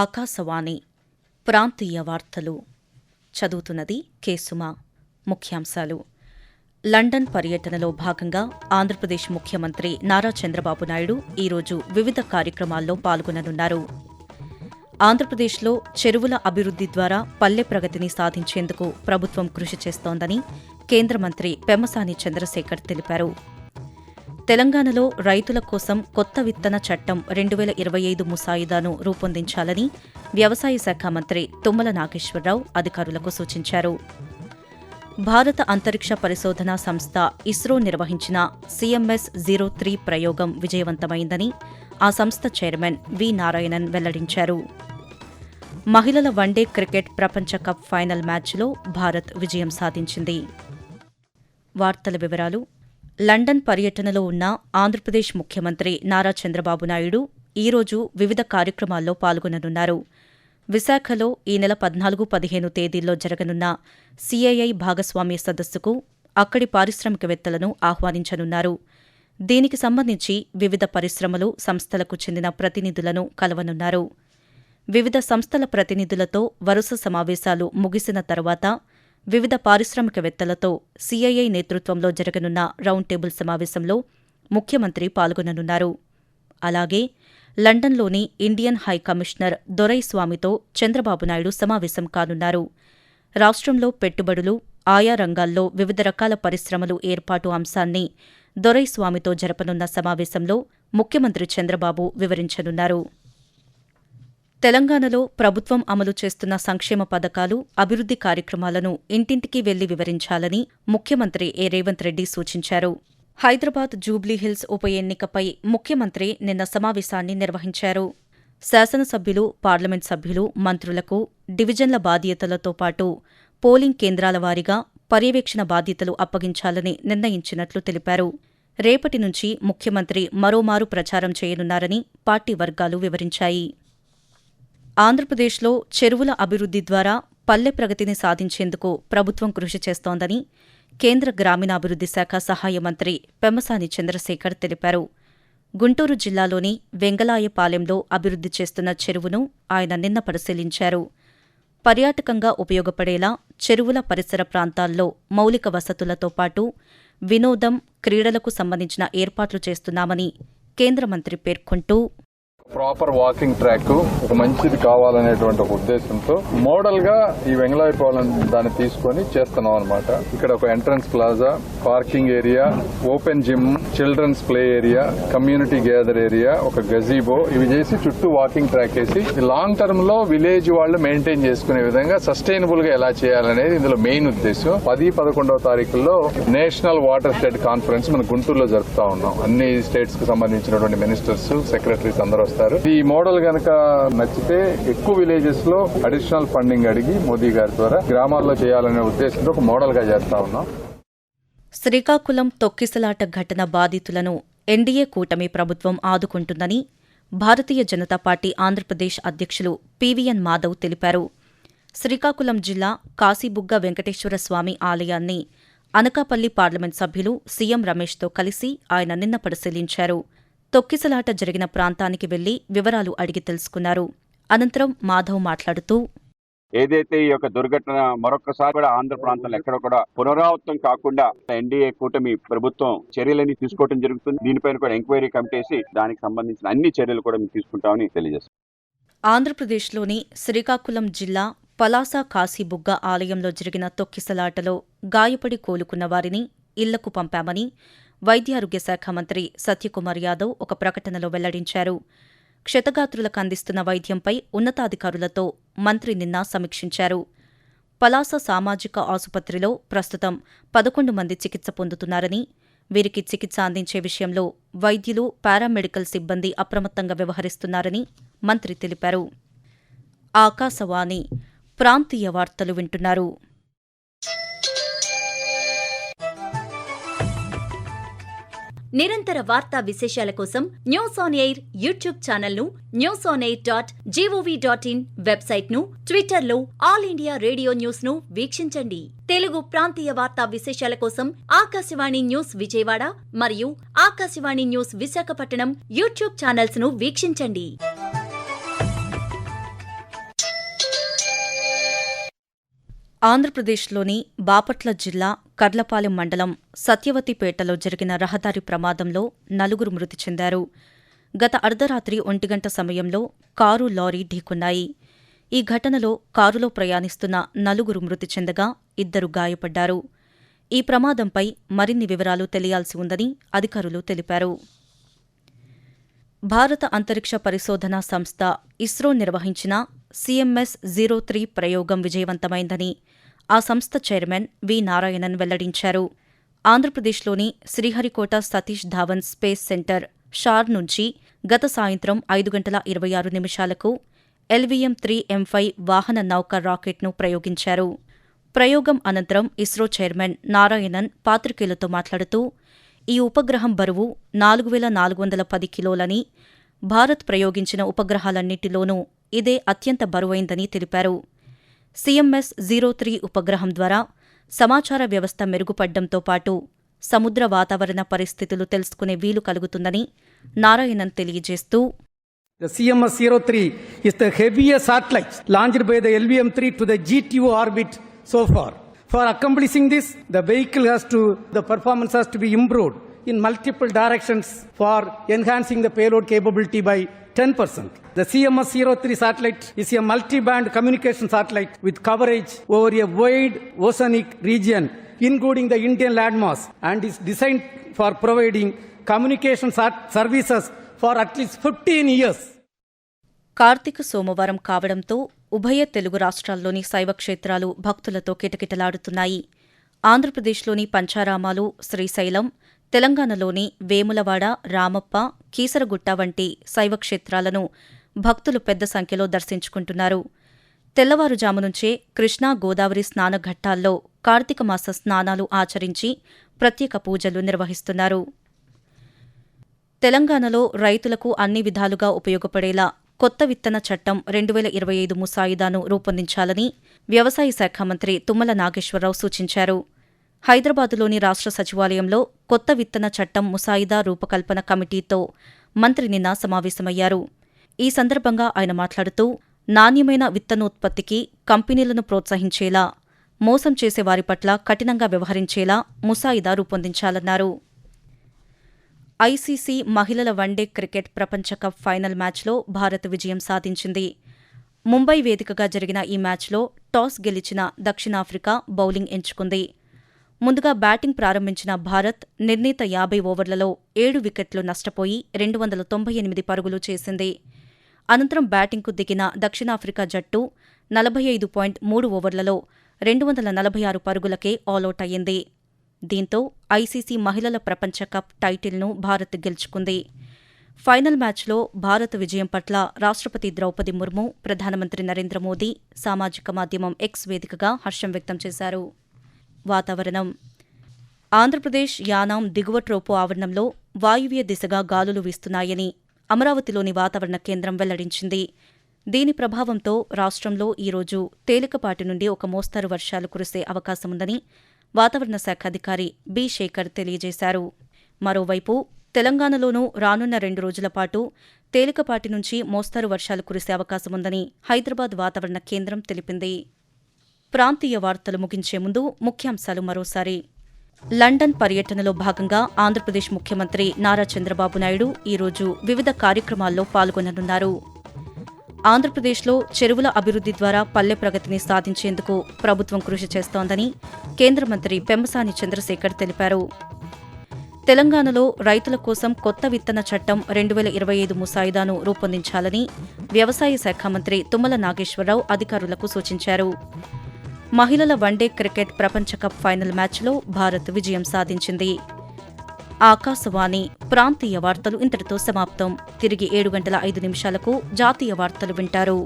ఆకాశవాణి ప్రాంతీయ వార్తలు. చదువుతున్నది కేసుమా ముఖ్యాంశాలు. లండన్ పర్యటనలో భాగంగా ఆంధ్రప్రదేశ్ ముఖ్యమంత్రి నారా చంద్రబాబు నాయుడు ఈరోజు వివిధ కార్యక్రమాల్లో పాల్గొననున్నారు. ఆంధ్రప్రదేశ్లో చెరువుల అభివృద్ది ద్వారా పల్లె ప్రగతిని సాధించేందుకు ప్రభుత్వం కృషి చేస్తోందని కేంద్ర మంత్రి పెమ్మసాని చంద్రశేఖర్ తెలిపారు. తెలంగాణలో రైతుల కోసం కొత్త విత్తన చట్టం రెండు వేల ఇరవై ఐదు ముసాయిదాను రూపొందించాలని వ్యవసాయ శాఖ మంత్రి తుమ్మల నాగేశ్వరరావు అధికారులకు సూచించారు. భారత అంతరిక్ష పరిశోధనా సంస్థ ఇస్రో నిర్వహించిన సీఎంఎస్ జీరో త్రీ ప్రయోగం విజయవంతమైందని ఆ సంస్థ చైర్మన్ వి నారాయణన్ వెల్లడించారు. మహిళల వన్డే క్రికెట్ ప్రపంచ కప్ ఫైనల్ మ్యాచ్లో భారత్ విజయం సాధించింది. వార్తల వివరాలు లండన్ పర్యటనలో ఉన్న ఆంధ్రప్రదేశ్ ముఖ్యమంత్రి నారా చంద్రబాబు నాయుడు ఈరోజు వివిధ కార్యక్రమాల్లో పాల్గొననున్నారు. విశాఖలో ఈ నెల పద్నాలుగు పదిహేను తేదీల్లో జరగనున్న సీఐఐ భాగస్వామ్య సదస్సుకు అక్కడి పారిశ్రామికవేత్తలను ఆహ్వానించనున్నారు. దీనికి సంబంధించి వివిధ పరిశ్రమలు సంస్థలకు చెందిన ప్రతినిధులను కలవనున్నారు. వివిధ సంస్థల ప్రతినిధులతో వరుస సమావేశాలు ముగిసిన తర్వాత వివిధ పారిశ్రామికవేత్తలతో సీఐఐ నేతృత్వంలో జరగనున్న రౌండ్ టేబుల్ సమావేశంలో ముఖ్యమంత్రి పాల్గొననున్నారు. అలాగే లండన్లోని ఇండియన్ హై కమిషనర్ దొరైస్వామితో చంద్రబాబు నాయుడు సమావేశం కానున్నారు. రాష్ట్రంలో పెట్టుబడులు ఆయా రంగాల్లో వివిధ రకాల పరిశ్రమలు ఏర్పాటు అంశాన్ని దొరైస్వామితో జరపనున్న సమావేశంలో ముఖ్యమంత్రి చంద్రబాబు వివరించనున్నారు. తెలంగాణలో ప్రభుత్వం అమలు చేస్తున్న సంక్షేమ పథకాలు అభివృద్ది కార్యక్రమాలను ఇంటింటికి వెళ్ళి వివరించాలని ముఖ్యమంత్రి ఏ. రేవంత్ రెడ్డి సూచించారు. హైదరాబాద్ జూబ్లీహిల్స్ ఉప ఎన్నికపై ముఖ్యమంత్రి నిన్న సమావేశాన్ని నిర్వహించారు. శాసనసభ్యులు పార్లమెంట్ సభ్యులు మంత్రులకు డివిజన్ల బాధ్యతలతో పాటు పోలింగ్ కేంద్రాల వారీగా పర్యవేక్షణ బాధ్యతలు అప్పగించాలని నిర్ణయించినట్లు తెలిపారు. రేపటి నుంచి ముఖ్యమంత్రి మరోమారు ప్రచారం చేయనున్నారని పార్టీ వర్గాలు వివరించాయి. ఆంధ్రప్రదేశ్లో చెరువుల అభివృద్ధి ద్వారా పల్లె ప్రగతిని సాధించేందుకు ప్రభుత్వం కృషి చేస్తోందని కేంద్ర గ్రామీణాభివృద్ధి శాఖ సహాయ మంత్రి పెమ్మసాని చంద్రశేఖర్ తెలిపారు. గుంటూరు జిల్లాలోని వెంగళాయపాలెంలో అభివృద్ధి చేస్తున్న చెరువును ఆయన నిన్న పరిశీలించారు. పర్యాటకంగా ఉపయోగపడేలా చెరువుల పరిసర ప్రాంతాల్లో మౌలిక వసతులతో పాటు వినోదం క్రీడలకు సంబంధించిన ఏర్పాట్లు చేస్తున్నామని కేంద్ర మంత్రి పేర్కొంటూ ప్రాపర్ వాకింగ్ ట్రాక్ ఒక మంచిది కావాలనేటువంటి ఒక ఉద్దేశంతో మోడల్గా ఈ వెంగళాయపాలెం దాన్ని తీసుకొని చేస్తున్నాం అనమాట ఇక్కడ ఒక entrance plaza parking area open gym children's play area community gather area ఒక గజీబో ఇవి చేసి చుట్టూ వాకింగ్ ట్రాక్ వేసి లాంగ్ టర్మ్లో విలేజ్ వాళ్ళు మెయింటైన్ చేసుకునే విధంగా సస్టైనబుల్గా ఎలా చేయాలనేది ఇందులో మెయిన్ ఉద్దేశం. పది పదకొండవ తారీఖుల్లో నేషనల్ వాటర్ స్టేట్ కాన్ఫరెన్స్ మన గుంటూరులో జరుపుతా ఉన్నాం. అన్ని స్టేట్స్కు సంబంధించినటువంటి మినిస్టర్స్ సెక్రటరీస్ అందరూ చేస్తారు. ఈ మోడల్ గనక నచ్చితే ఎక్కువ విలేజెస్లో అడిషనల్ ఫండింగ్ అడిగి మోదీ గారి ద్వారా గ్రామాల్లో చేయాలనే ఉద్దేశంతో ఒక మోడల్గా చేస్తా ఉన్నాం. శ్రీకాకుళం తొక్కిసలాట ఘటన బాధితులను ఎన్డీఏ కూటమి ప్రభుత్వం ఆదుకుంటుందని భారతీయ జనతా పార్టీ ఆంధ్రప్రదేశ్ అధ్యక్షులు పీవీఎన్ మాధవ్ తెలిపారు. శ్రీకాకుళం జిల్లా కాశీబుగ్గ వెంకటేశ్వర స్వామి ఆలయాన్ని అనకాపల్లి పార్లమెంట్ సభ్యులు సీఎం రమేష్తో కలిసి ఆయన నిన్న పరిశీలించారు. తొక్కిసలాట జరిగిన ప్రాంతానికి వెళ్ళి వివరాలు అడిగి తెలుసుకున్నారు. అనంతరం మాధవ్ మాట్లాడుతూ ఏదైతే ఈ యొక్క దుర్ఘటన మరొకసారి కూడా ఆంధ్ర ప్రాంతంలో ఎక్కడ కూడా పునరావృతం కాకుండా ఎన్డీఏ కూటమి ప్రభుత్వం చర్యలన్నీ తీసుకోవడం జరుగుతుంది. దీనిపైన కూడా ఎంక్వైరీ కమిటీ దానికి సంబంధించిన అన్ని చర్యలు కూడా మేము తీసుకుంటామని తెలియజేస్తాం. ఆంధ్రప్రదేశ్లోని శ్రీకాకుళం జిల్లా పలాస కాశీబుగ్గ ఆలయంలో జరిగిన తొక్కిసలాటలో గాయపడి కోలుకున్న వారిని ఇళ్ళకు పంపామని వైద్యారోగ్య శాఖ మంత్రి సత్యకుమార్ యాదవ్ ఒక ప్రకటనలో వెల్లడించారు. క్షతగాత్రులకు అందిస్తున్న వైద్యంపై ఉన్నతాధికారులతో మంత్రి నిన్న సమీక్షించారు. పలాస సామాజిక ఆసుపత్రిలో ప్రస్తుతం పదకొండు మంది చికిత్స పొందుతున్నారని వీరికి చికిత్స అందించే విషయంలో వైద్యులు పారామెడికల్ సిబ్బంది అప్రమత్తంగా వ్యవహరిస్తున్నారని మంత్రి తెలిపారు. ఆకాశవాణి ప్రాంతీయ వార్తలు వింటున్నారు. నిరంతర వార్తా విశేషాల కోసం న్యూస్ ఆన్ ఎయిర్ యూట్యూబ్ ఛానల్ను news on air dot GOV dot in వెబ్సైట్ను ట్విట్టర్లో ఆల్ ఇండియా రేడియో న్యూస్ను వీక్షించండి. తెలుగు ప్రాంతీయ వార్తా విశేషాల కోసం ఆకాశవాణి న్యూస్ విజయవాడ మరియు ఆకాశవాణి న్యూస్ విశాఖపట్నం యూట్యూబ్ ఛానల్స్ను వీక్షించండి. ఆంధ్రప్రదేశ్లోని బాపట్ల జిల్లా కర్లపాలెం మండలం సత్యవతిపేటలో జరిగిన రహదారి ప్రమాదంలో నలుగురు మృతి చెందారు. గత అర్ధరాత్రి ఒంటిగంట సమయంలో కారు లారీ ఢీకొన్నాయి. ఈ ఘటనలో కారులో ప్రయాణిస్తున్న నలుగురు మృతి చెందగా ఇద్దరు గాయపడ్డారు. ఈ ప్రమాదంపై మరిన్ని వివరాలు తెలియాల్సి ఉందని అధికారులు తెలిపారు. భారత అంతరిక్ష పరిశోధనా సంస్థ ఇస్రో నిర్వహించిన సీఎంఎస్ జీరో త్రీ ప్రయోగం విజయవంతమైందని ఆ సంస్థ చైర్మన్ వి నారాయణన్ వెల్లడించారు. ఆంధ్రప్రదేశ్లోని శ్రీహరికోట సతీష్ ధావన్ స్పేస్ సెంటర్ షార్ నుంచి గత సాయంత్రం ఐదు గంటల ఇరవై ఆరు నిమిషాలకు ఎల్వీఎం త్రీ ఎం ఫైవ్ వాహన నౌక రాకెట్ను ప్రయోగించారు. ప్రయోగం అనంతరం ఇస్రో చైర్మన్ నారాయణన్ పాత్రికేయులతో మాట్లాడుతూ ఈ ఉపగ్రహం బరువు నాలుగు వేల నాలుగు వందల పది కిలోలని భారత్ ప్రయోగించిన ఉపగ్రహాలన్నింటిలోనూ ఇదే అత్యంత బరువైందని తెలిపారు. సీఎంఎస్ జీరో త్రీ ఉపగ్రహం ద్వారా సమాచార వ్యవస్థ మెరుగుపడ్డంతో పాటు సముద్ర వాతావరణ పరిస్థితులు తెలుసుకునే వీలు కలుగుతుందని నారాయణన్ తెలియజేస్తూ The CMS-03 is the heaviest satellite launched by the LVM-3 to the GTO orbit so far. For accomplishing this, the vehicle has to, the performance has to be improved in multiple directions for enhancing the payload capability by 10%. The CMS-03 satellite is a multi-band communication satellite with coverage over a wide oceanic region, including the Indian landmass, and is designed for providing communication services for at least 15 years. Karthika సోమవారం కావడంతో ఉభయ తెలుగు రాష్ట్రాల్లోని శైవ క్షేత్రాలు భక్తులతో కిటకిటలాడుతున్నాయి ఆంధ్రప్రదేశ్లోని పంచారామాలు శ్రీశైలం తెలంగాణలోని వేములవాడ రామప్ప కీసరగుట్ట వంటి శైవక్షేత్రాలను భక్తులు పెద్ద సంఖ్యలో దర్శించుకుంటున్నారు. తెల్లవారుజాము నుంచే కృష్ణా గోదావరి స్నానఘట్టాల్లో కార్తీక మాస స్నానాలు ఆచరించి ప్రత్యేక పూజలు నిర్వహిస్తున్నారు. తెలంగాణలో రైతులకు అన్ని విధాలుగా ఉపయోగపడేలా కొత్త విత్తన చట్టం రెండు వేల ఇరవై ఐదు ముసాయిదాను రూపొందించాలని వ్యవసాయ శాఖ మంత్రి తుమ్మల నాగేశ్వరరావు సూచించారు. హైదరాబాదులోని రాష్ట్ర సచివాలయంలో కొత్త విత్తన చట్టం ముసాయిదా రూపకల్పన కమిటీతో మంత్రి నిన్న సమావేశమయ్యారు. ఈ సందర్భంగా ఆయన మాట్లాడుతూ నాణ్యమైన విత్తనోత్పత్తికి కంపెనీలను ప్రోత్సహించేలా మోసం చేసే వారి పట్ల కఠినంగా వ్యవహరించేలా ముసాయిదా రూపొందించాలన్నారు. ఐసీసీ మహిళల వన్డే క్రికెట్ ప్రపంచ కప్ ఫైనల్ మ్యాచ్లో భారత్ విజయం సాధించింది. ముంబై వేదికగా జరిగిన ఈ మ్యాచ్లో టాస్ గెలిచిన దక్షిణాఫ్రికా బౌలింగ్ ఎంచుకుంది. ముందుగా బ్యాటింగ్ ప్రారంభించిన భారత్ నిర్ణీత యాభై ఓవర్లలో ఏడు వికెట్లు నష్టపోయి రెండు వందల తొంభై ఎనిమిది పరుగులు చేసింది. అనంతరం బ్యాటింగ్కు దిగిన దక్షిణాఫ్రికా జట్టు నలభై ఐదు పాయింట్ మూడు ఓవర్లలో రెండు వందల నలభై ఆరు పరుగులకే ఆలౌట్ అయ్యింది. దీంతో ఐసీసీ మహిళల ప్రపంచ కప్ టైటిల్ను భారత్ గెలుచుకుంది. ఫైనల్ మ్యాచ్లో భారత విజయం పట్ల రాష్ట్రపతి ద్రౌపది ముర్ము ప్రధానమంత్రి నరేంద్ర మోదీ సామాజిక మాధ్యమం ఎక్స్ వేదికగా హర్షం వ్యక్తం చేశారు. వాతావరణం. ఆంధ్రప్రదేశ్ యానాం దిగువ ట్రోపు ఆవరణంలో వాయువ్య దిశగా గాలులు వీస్తున్నాయని అమరావతిలోని వాతావరణ కేంద్రం వెల్లడించింది. దీని ప్రభావంతో రాష్ట్రంలో ఈరోజు తేలికపాటి నుండి ఒక మోస్తరు వర్షాలు కురిసే అవకాశముందని వాతావరణ శాఖ అధికారి బి. శేఖర్ తెలియజేశారు. మరోవైపు తెలంగాణలోనూ రానున్న రెండు రోజుల పాటు తేలికపాటి నుంచి మోస్తరు వర్షాలు కురిసే అవకాశముందని హైదరాబాద్ వాతావరణ కేంద్రం తెలిపింది. ప్రాంతీయ వార్తలు ముగించే ముందు ముఖ్యాంశాలు మరోసారి. లండన్ పర్యటనలో భాగంగా ఆంధ్రప్రదేశ్ ముఖ్యమంత్రి నారా చంద్రబాబు నాయుడు ఈరోజు వివిధ కార్యక్రమాల్లో పాల్గొననున్నారు. ఆంధ్రప్రదేశ్లో చెరువుల అభివృద్ది ద్వారా పల్లె ప్రగతిని సాధించేందుకు ప్రభుత్వం కృషి చేస్తోందని కేంద్ర మంత్రి పెమ్మసాని చంద్రశేఖర్ తెలిపారు. తెలంగాణలో రైతుల కోసం కొత్త విత్తన చట్టం రెండు వేల ఇరవై ఐదు ముసాయిదాను రూపొందించాలని వ్యవసాయ శాఖ మంత్రి తుమ్మల నాగేశ్వరరావు అధికారులకు సూచించారు. మహిళల వన్డే క్రికెట్ ప్రపంచ కప్ ఫైనల్ మ్యాచ్లో భారత్ విజయం సాధించింది. ఆకాశవాణి ప్రాంతీయ వార్తలు ఇంతటితో సమాప్తం. తిరిగి ఏడు గంటల ఐదు నిమిషాలకు జాతీయ వార్తలు వింటారు.